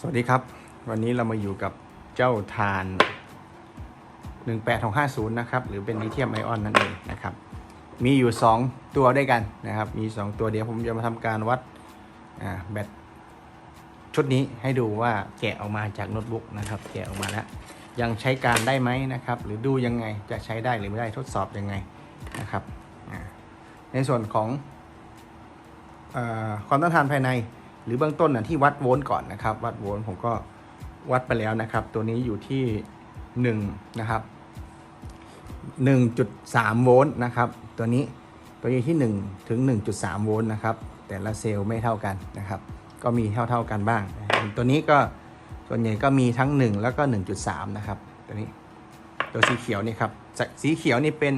สวัสดีครับ วันนี้เรามาอยู่กับเจ้าทาน 18650 นะครับ หรือเป็นลิเธียมไอออนนั่นเองนะครับ มีอยู่ 2 ตัวด้วยกันนะครับ มี 2 ตัวเดียวผมจะมาทำการวัดแบตชุดนี้ให้ดูว่าแกะออกมาจากโน้ตบุ๊กนะครับ แกะออกมาแล้ว ยังใช้การได้ไหมนะครับ หรือดูยังไงจะใช้ได้หรือไม่ได้ทดสอบยังไงนะครับในส่วนของอความต้านทานภายใน หรือเบื้องต้นนะที่วัดโวลต์ก่อนนะครับ วัดโวลต์ผมก็วัดไปแล้วนะครับ ตัวนี้อยู่ที่1นะครับ1.3 โวลต์นะครับ ตัวนี้ตัวนี้ที่ 1 ถึง 1.3 โวลต์นะครับ แต่ละเซลล์ไม่เท่ากันนะครับ ก็มีเท่าเท่ากันบ้าง ตัวนี้ก็ส่วนใหญ่ก็มีทั้ง 1 แล้วก็ 1.3 นะครับ ตัวนี้ตัวสีเขียวนี่ครับสีเขียวนี่เป็น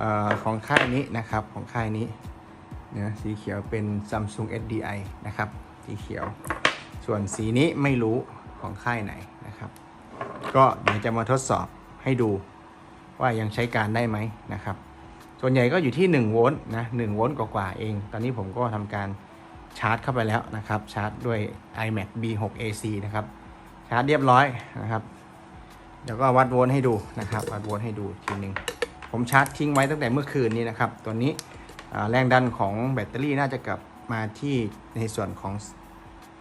ออของค่ายนี้นะครับของค่ายนี้ นะสีเขียวเป็น Samsung SDI นะครับ สีเขียว ส่วนสีนี้ไม่รู้ของค่ายไหนนะครับ ก็เดี๋ยวจะมาทดสอบให้ดูว่ายังใช้การได้ไหมนะครับ ส่วนใหญ่ก็อยู่ที่1โวลต์นะ1โวลต์กว่าๆเอง ตอนนี้ผมก็ทำการชาร์จเข้าไปแล้วนะครับ ชาร์จด้วย iMac B6 AC นะครับ ชาร์จเรียบร้อยนะครับ เดี๋ยวก็วัดโวลต์ให้ดูนะครับ วัดโวลต์ให้ดูทีหนึ่งผมชาร์จทิ้งไว้ตั้งแต่เมื่อคืนนี้นะครับ ตัวนี้ แรงดันของแบตเตอรี่น่าจะกลับมาที่ในส่วนของ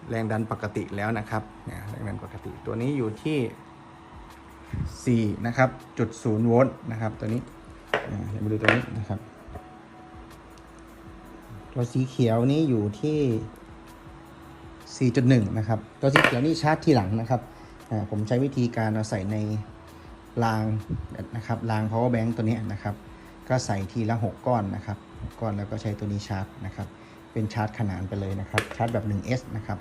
แรงดันปกติแล้วนะครับแรงดันปกติตัวนี้อยู่ที่4นะครับจุดศูนย์โวลต์นะครับตัวนี้เดี๋ยวมาดูตัวนี้นะครับ ตัวสีเขียวนี้อยู่ที่ 4.1 นะครับ ตัวสีเขียวนี่ชาร์จที่หลังนะครับผมใช้วิธีการเอาใส่ในรางนะครับราง power bank ตัวนี้นะครับ ก็ใส่ทีละ 6 ก้อนนะครับ กก้อนแล้วก็ใช้ตัวนี้ชาร์จนะครับเป็นชาร์จขนานไปเลยนะครับชาร์จแบบ 1S นะครับ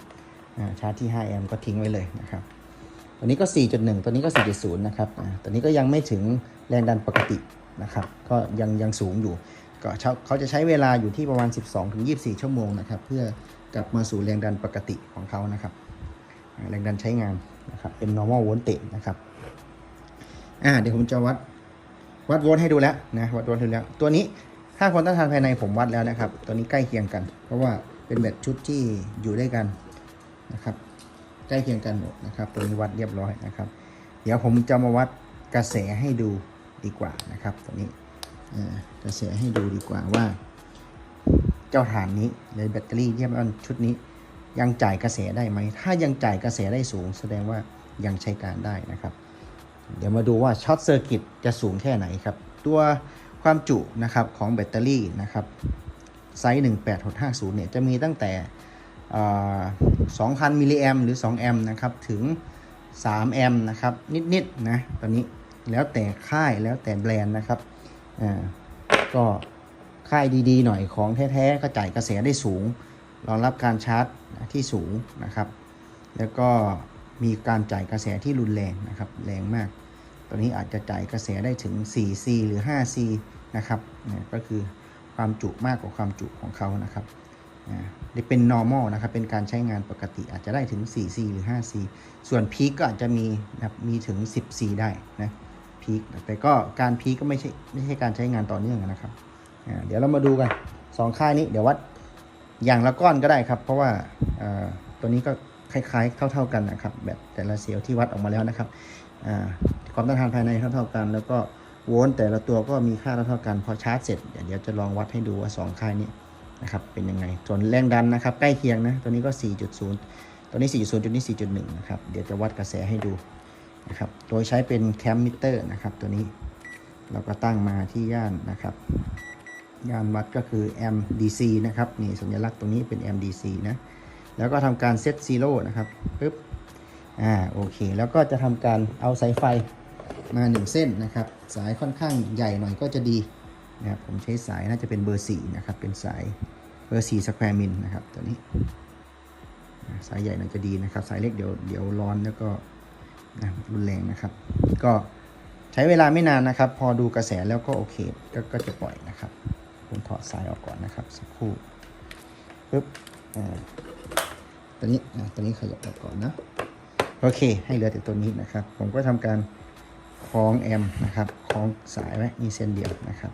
อ่าชาร์จที่ 5 แอมป์ก็ทิ้งไว้เลยนะครับตัวนี้ก็ 4.1 ตัวนี้ก็ 4.0 นะครับอ่าตัวนี้ก็ยังไม่ถึงแรงดันปกตินะครับก็ยังยังสูงอยู่ก็เขาจะใช้เวลาอยู่ที่ประมาณ 12-24 ชั่วโมงนะครับเพื่อกลับมาสู่แรงดันปกติของเขานะครับแรงดันใช้งานนะครับเป็น normal voltage นะครับอ่าเดี๋ยวผมจะวัดวัดโวลต์ให้ดูแล้วนะวัดโวลต์ให้ดูแล้วตัวนี้ ค่าความต้านทานภายในผมวัดแล้วนะครับ ตัวนี้ใกล้เคียงกัน เพราะว่าเป็นแบตชุดที่อยู่ด้วยกันนะครับ ใกล้เคียงกันหมดนะครับ ตัวนี้วัดเรียบร้อยนะครับ เดี๋ยวผมจะมาวัดกระแสให้ดูดีกว่านะครับตัวนี้กระแสให้ดูดีกว่าว่า เจ้าฐานนี้หรือแบตเตอรี่เยี่ยมอันชุดนี้ ยังจ่ายกระแสได้ไหม ถ้ายังจ่ายกระแสได้สูง แสดงว่ายังใช้การได้นะครับ เดี๋ยวมาดูว่าช็อตเซอร์กิตจะสูงแค่ไหนครับ ตัว ความจุนะครับของแบตเตอรี่นะครับไซส์18650 เนี่ยจะมีตั้งแต่อ่า2,000 มิลลิแอมหรือ 2 แอมนะครับ ถึง 3 แอมนะครับ นิดๆนะตอนนี้แล้วแต่ค่ายแล้วแต่แบรนด์นะครับอ่าก็ค่ายดีๆ หน่อยของแท้ๆ ก็จ่ายกระแสได้สูง รองรับการชาร์จที่สูงนะครับ แล้วก็มีการจ่ายกระแสที่รุนแรงนะครับ แรงมาก ตอนนี้อาจจะจ่ายกระแสได้ถึง 4C หรือ 5C นะครับนี่ก็คือความจุมากกว่าความจุของเขานะครับนี่เป็น normal นะครับ เป็นการใช้งานปกติอาจจะได้ถึง 4C หรือ 5C ส่วนพีคก็อาจจะมีนะมีถึง 10C ได้นะพีคแต่ก็การพีคก็ไม่ใช่ไม่ใช่การใช้งานต่อเนื่องนะครับ เดี๋ยวเรามาดูกัน 2 ค่ายนี้เดี๋ยววัดอย่างละก้อนก็ได้ครับ เพราะว่าตัวนี้ก็คล้ายๆ เท่า ๆกันนะครับ แบบแต่ละเซลล์ที่วัดออกมาแล้วนะครับ ความต้านทานภายในเท่าๆกัน แล้วก็โวลต์แต่ละตัวก็มีค่าเท่าๆกันพอชาร์จเสร็จเดี๋ยวจะลองวัดให้ดูว่า 2 ค่ายนี้นะครับเป็นยังไงส่วนแรงดันนะครับใกล้เคียงนะตัวนี้ก็ 4.0 ตัวนี้ 4.0 จุดนี้ 4.1 นะครับเดี๋ยวจะวัดกระแสให้ดูนะครับโดยใช้เป็นแคมมิเตอร์นะครับตัวนี้เราก็ตั้งมาที่ย่านนะครับย่านวัดก็คือ MDC นะครับนี่สัญลักษณ์ตรงนี้เป็น MDC นะแล้วก็ทำการเซตซีโร่นะครับปึ๊บ อ่าโอเค แล้วก็จะทำการเอาสายไฟมา 1 เส้นนะครับ สายค่อนข้างใหญ่หน่อยก็จะดีนะครับผมใช้สายน่าจะเป็นเบอร์4นะครับ เป็นสายเบอร์4สแควร์มิลนะครับตัวนี้ สายใหญ่หน่อยจะดีนะครับ สายเล็กเดี๋ยวเดี๋ยวร้อนแล้วก็นะรุนแรงนะครับ ก็ใช้เวลาไม่นานนะครับ พอดูกระแสแล้วก็โอเคก็ก็จะปล่อยนะครับ ผมถอดสายออกก่อนนะครับสักครู่ปึ๊บอ่าตัวนี้นะตัวนี้ขยับออกก่อนนะ โอเค ให้เหลือแต่ตัวนี้นะครับ ผมก็ทำการคล้องแอมนะครับคล้องสายไว้มีเส้นเดียวนะครับ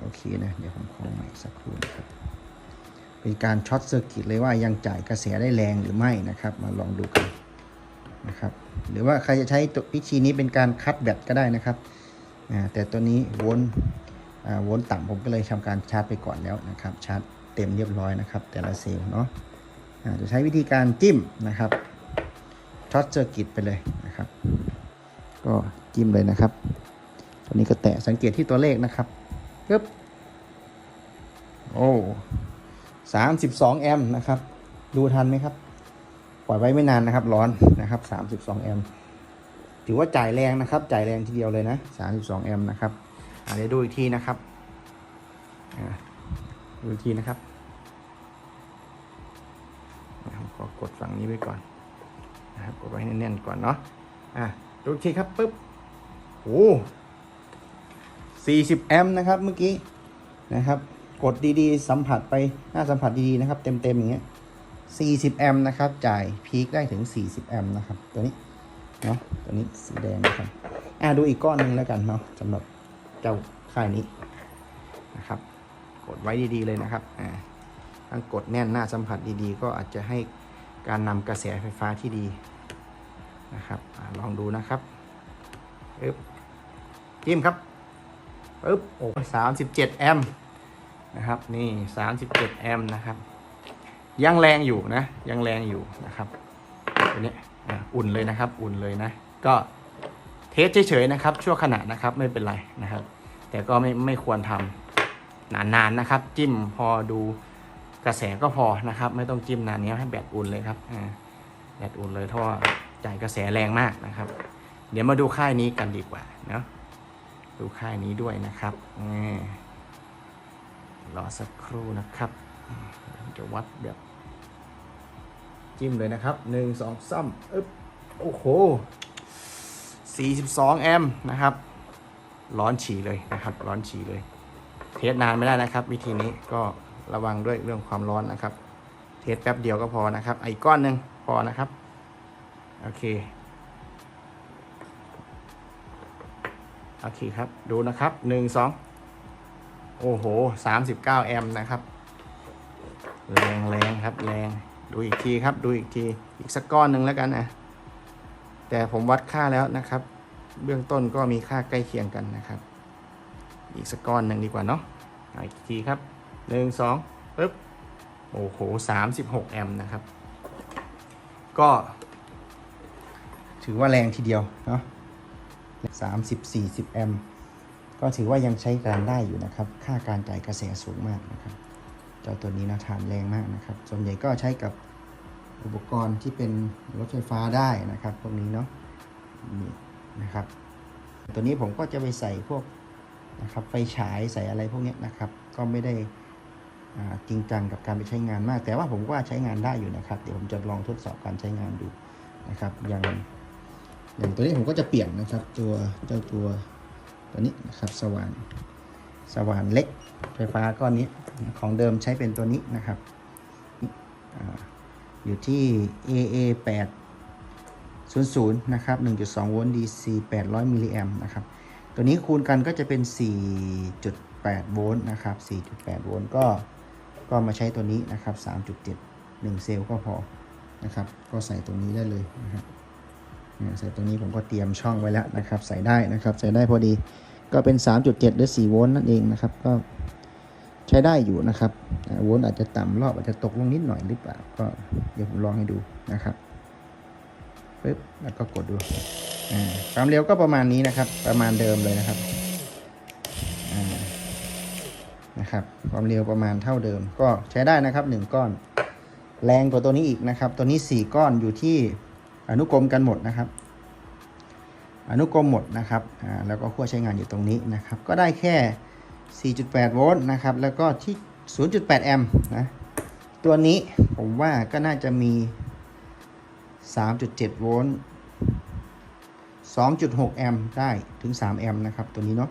โอเคนะ เดี๋ยวผมคล้องใหม่สักครู่นะครับ เป็นการช็อตเซอร์กิตเลยว่ายังจ่ายกระแสได้แรงหรือไม่นะครับ มาลองดูกันนะครับ หรือว่าใครจะใช้ตัววิธีนี้เป็นการคัดแบตก็ได้นะครับ แต่ตัวนี้โวลต์โวลต์ต่ำผมก็เลยทำการชาร์จไปก่อนแล้วนะครับ ชาร์จเต็มเรียบร้อยนะครับ แต่ละเซลล์เนาะจะใช้วิธีการจิ้มนะครับ ช็อตเซอร์กิตไปเลยนะครับ ก็จิ้มเลยนะครับ ตัวนี้ก็แตะสังเกตที่ตัวเลขนะครับปึ๊บโอ้สามสิบสองแอมป์นะครับ ดูทันไหมครับ ปล่อยไว้ไม่นานนะครับ ร้อนนะครับสามสิบสองแอมป์ถือว่าจ่ายแรงนะครับ จ่ายแรงทีเดียวเลยนะสามสิบสองแอมป์นะครับอะเดี๋ยวดูอีกทีนะครับอะดูอีกทีนะครับนะครับขอกดฝั่งนี้ไว้ก่อน นะครับกดไว้แน่นๆก่อนเนาะอะดูอีกทีครับปึ๊บโอ้40 แอมป์นะครับเมื่อกี้นะครับ กดดีๆ สัมผัสไปหน้าสัมผัสดีๆนะครับ เต็มๆอย่างเงี้ย40 แอมป์นะครับ จ่ายพีคได้ถึง 40 แอมป์นะครับ ตัวนี้เนาะตัวนี้สีแดงนะครับอ่าดูอีกก้อนหนึ่งแล้วกันเนาะสำหรับเจ้าค่ายนี้นะครับ กดไว้ดีๆเลยนะครับอ่าถ้ากดแน่นหน้าสัมผัสดีๆ ก็อาจจะให้ การนำกระแสไฟฟ้าที่ดีนะครับอลองดูนะครับปึ๊บจิ้มครับปึ๊บโอ้สามสิบเจ็ดแอมป์นะครับ นี่สามสิบเจ็ดแอมป์นะครับ ยังแรงอยู่นะ ยังแรงอยู่นะครับตัวนี้อุ่นเลยนะครับ อุ่นเลยนะ ก็เทสเฉยๆนะครับ ชั่วขณะนะครับ ไม่เป็นไรนะครับ แต่ก็ไม่ไม่ควรทำนานๆนะครับ จิ้มพอดู กระแสก็พอนะครับ ไม่ต้องจิ้มนานนี้ให้แบตอุ่นเลยครับอ่าแบตอุ่นเลยเพราะว่าจ่ายกระแสแรงมากนะครับ เดี๋ยวมาดูค่ายนี้กันดีกว่าเนาะดูค่ายนี้ด้วยนะครับอ่ารอสักครู่นะครับจะวัดแบบจิ้มเลยนะครับหนึ่งสองซ้ำอึ๊บโอ้โห42 แอมป์นะครับ ร้อนฉี่เลยนะครับ ร้อนฉี่เลย เทสนานไม่ได้นะครับ วิธีนี้ก็ ระวังด้วยเรื่องความร้อนนะครับ เทสแป๊บเดียวก็พอนะครับไอ้ก้อนหนึ่งพอนะครับ โอเค โอเคครับ ดูนะครับหนึ่งสองโอ้โหสามสิบเก้าแอมป์นะครับ แรงแรงครับ แรง ดูอีกทีครับ ดูอีกที อีกสักก้อนหนึ่งแล้วกันนะ แต่ผมวัดค่าแล้วนะครับ เบื้องต้นก็มีค่าใกล้เคียงกันนะครับ อีกสักก้อนหนึ่งดีกว่าเนาะอีกทีครับ หนึ่งสองปึ๊บ โอ้โหสามสิบหกแอมป์นะครับ ก็ ถือว่าแรงทีเดียวเนาะสามสิบสี่สิบแอมป์ก็ถือว่ายังใช้การได้อยู่นะครับ ค่าการจ่ายกระแสสูงมากนะครับ เจ้าตัวนี้นะทานแรงมากนะครับ ส่วนใหญ่ก็ใช้กับอุปกรณ์ที่เป็นรถไฟฟ้าได้นะครับพวกนี้เนาะนี่นะครับ ตัวนี้ผมก็จะไปใส่พวกนะครับไฟฉายใส่อะไรพวกนี้นะครับ ก็ไม่ได้ จริงจังกับการไปใช้งานมาก แต่ว่าผมว่าใช้งานได้อยู่นะครับ เดี๋ยวผมจะลองทดสอบการใช้งานดูนะครับอย่างอย่างตัวนี้ผมก็จะเปลี่ยนนะครับ ตัวเจ้าตัวตัวนี้นะครับสว่านสว่านเล็กไฟฟ้าก้อนนี้ของเดิมใช้เป็นตัวนี้นะครับออยู่ที่ AA 8 00นะครับ1.2โวลต์ DC 800มิลลิแอมป์นะครับตัวนี้คูณกันก็จะเป็น 4.8 โวลต์นะครับ 4.8 โวลต์ก็ ก็มาใช้ตัวนี้นะครับ 3.7 1 เซลล์ก็พอนะครับ ก็ใส่ตรงนี้ได้เลยนะครับเนี่ยใส่ตรงนี้ผมก็เตรียมช่องไว้แล้วนะครับ ใส่ได้นะครับ ใส่ได้พอดี ก็เป็น 3.7 หรือ 4 โวลต์นั่นเองนะครับ ก็ใช้ได้อยู่นะครับ โวลต์อาจจะต่ำรอบอาจจะตกลงนิดหน่อยหรือเปล่า ก็เดี๋ยวผมลองให้ดูนะครับปึ๊บแล้วก็กดดูอ่าความเร็วก็ประมาณนี้นะครับ ประมาณเดิมเลยนะครับ นะครับ ความเร็วประมาณเท่าเดิม ก็ใช้ได้นะครับ 1 ก้อน แรงกว่าตัวนี้อีกนะครับ ตัวนี้ 4 ก้อนอยู่ที่อนุกรมกันหมดนะครับ อนุกรมหมดนะครับอ่าแล้วก็ขั้วใช้งานอยู่ตรงนี้นะครับ ก็ได้แค่ 4.8 โวลต์นะครับ แล้วก็ที่ 0.8 แอมป์นะ ตัวนี้ผมว่าก็น่าจะมี 3.7 โวลต์ 2.6 แอมป์ได้ถึง 3 แอมป์นะครับ ตัวนี้เนาะ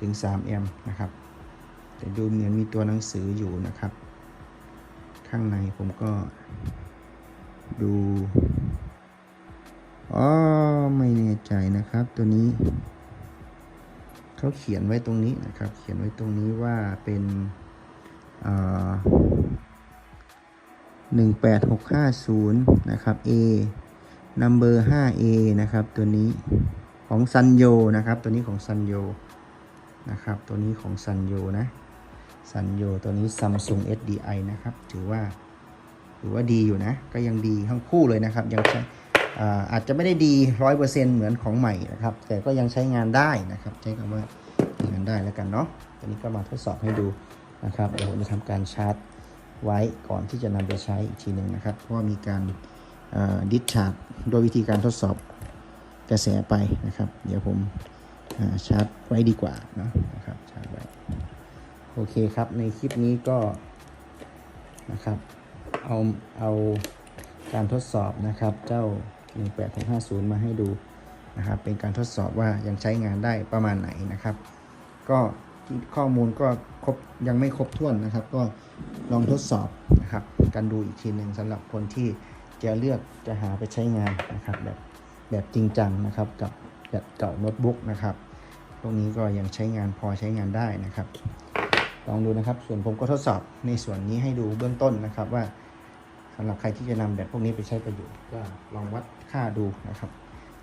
ถึง 3 แอมป์นะครับ แต่ดูเหมือนมีตัวหนังสืออยู่นะครับ ข้างในผมก็ดูอ๋อไม่แน่ใจนะครับ ตัวนี้ เขาเขียนไว้ตรงนี้นะครับ เขียนไว้ตรงนี้ว่าเป็นเอ่อ18650นะครับ A number 5A นะครับ ตัวนี้ของซันโยนะครับ ตัวนี้ของซันโยนะครับ ตัวนี้ของซันโยนะ ซันโยตัวนี้ Samsung SDI นะครับ ถือว่าถือว่าดีอยู่นะ ก็ยังดีทั้งคู่เลยนะครับ ยังใช้อ่าอาจจะไม่ได้ดีร้อยเปอร์เซ็นเหมือนของใหม่นะครับ แต่ก็ยังใช้งานได้นะครับ ใช้คำว่าใช้งานได้แล้วกันเนาะตอนนี้ก็มาทดสอบให้ดูนะครับเดี๋ยวผมจะทำการชาร์จไว้ก่อนที่จะนำไปใช้อีกทีหนึ่งนะครับ เพราะว่ามีการดิสชาร์จโดยวิธีการทดสอบกระแสไปนะครับ เดี๋ยวผมชาร์จไว้ดีกว่านะนะครับชาร์จไว้ โอเคครับในคลิปนี้ก็นะครับเอาเอาการทดสอบนะครับเจ้า 18650 มาให้ดูนะครับเป็นการทดสอบว่ายังใช้งานได้ประมาณไหนนะครับ ก็ข้อมูลก็ครบยังไม่ครบถ้วนนะครับ ก็ลองทดสอบนะครับกันดูอีกทีหนึ่งสำหรับคนที่จะเลือกจะหาไปใช้งานนะครับแบบแบบจริงจังนะครับกับแบบเก่าโน้ตบุ๊กนะครับ พวกนี้ก็ยังใช้งานพอใช้งานได้นะครับ ลองดูนะครับ ส่วนผมก็ทดสอบในส่วนนี้ให้ดูเบื้องต้นนะครับว่าสำหรับใครที่จะนำแบบพวกนี้ไปใช้ประโยชน์ก็ลองวัดค่าดูนะครับ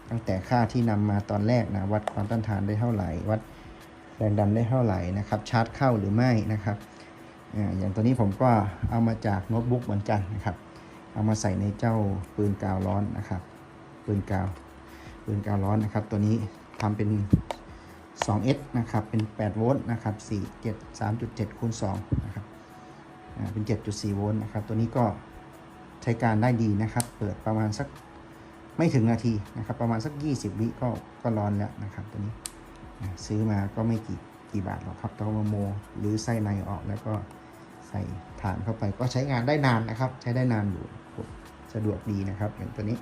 ตั้งแต่ค่าที่นำมาตอนแรกนะวัดความต้านทานได้เท่าไหร่ วัดแรงดันได้เท่าไหร่นะครับ ชาร์จเข้าหรือไม่นะครับอาอย่างตัวนี้ผมก็เอามาจากโน้ตบุ๊กเหมือนกันนะครับ เอามาใส่ในเจ้าปืนกาวร้อนนะครับ ปืนกาวปืนกาวร้อนนะครับ ตัวนี้ทำเป็น 2S นะครับ เป็น 8 โวลต์นะครับ4 7 3.7คูณ2นะครับเป็น 7.4 โวลต์นะครับ ตัวนี้ก็ใช้การได้ดีนะครับ เปิดประมาณสักไม่ถึงนาทีนะครับ ประมาณสัก 20 วิก็ก็ร้อนแล้วนะครับตัวนี้ซื้อมาก็ไม่กี่กี่บาทหรอกครับต้องมาโมหรือไส้ในออกแล้วก็ใส่ฐานเข้าไปก็ใช้งานได้นานนะครับ ใช้ได้นานอยู่สะดวกดีนะครับอย่างตัวนี้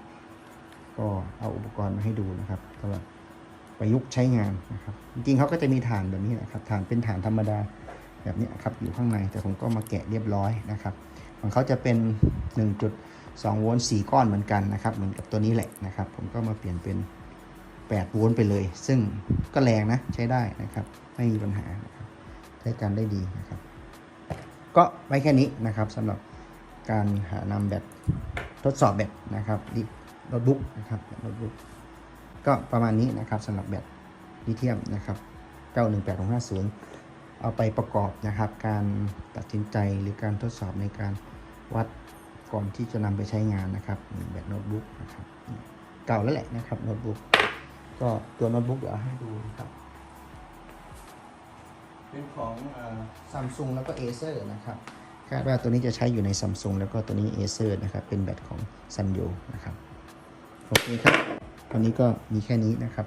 ก็เอาอุปกรณ์มาให้ดูนะครับสำหรับ ประยุกต์ใช้งานนะครับ จริงๆเขาก็จะมีฐานแบบนี้นะครับฐานเป็นฐานธรรมดาแบบนี้ครับอยู่ข้างในแต่ผมก็มาแกะเรียบร้อยนะครับของเขาจะเป็น 1.2 โวลต์4ก้อนเหมือนกันนะครับ เหมือนกับตัวนี้แหละนะครับ ผมก็มาเปลี่ยนเป็น 8 โวลต์ไปเลย ซึ่งก็แรงนะใช้ได้นะครับ ไม่มีปัญหานะครับใช้การได้ดีนะครับ ก็ไว้แค่นี้นะครับสำหรับการหานำแบบทดสอบแบบนะครับโน้ตบุ๊กนะครับโน้ตบุ๊ก ก็ประมาณนี้นะครับสำหรับแบตลิเธียมนะครับ 918650 เอาไปประกอบนะครับ การตัดสินใจหรือการทดสอบในการวัดก่อนที่จะนำไปใช้งานนะครับนี่แบตโน้ตบุ๊กนะครับเก่าแล้วแหละนะครับโน้ตบุ๊กก็ตัวโน้ตบุ๊กเดี๋ยวเอให้ดูนะครับ เป็นของซัมซุงแล้วก็เอเซอร์นะครับคาดว่าตัวนี้จะใช้อยู่ในซัมซุงแล้วก็ตัวนี้เอเซอร์นะครับ เป็นแบตของซันโยนะครับ โอเคครับ วันนี้ก็มีแค่นี้นะครับ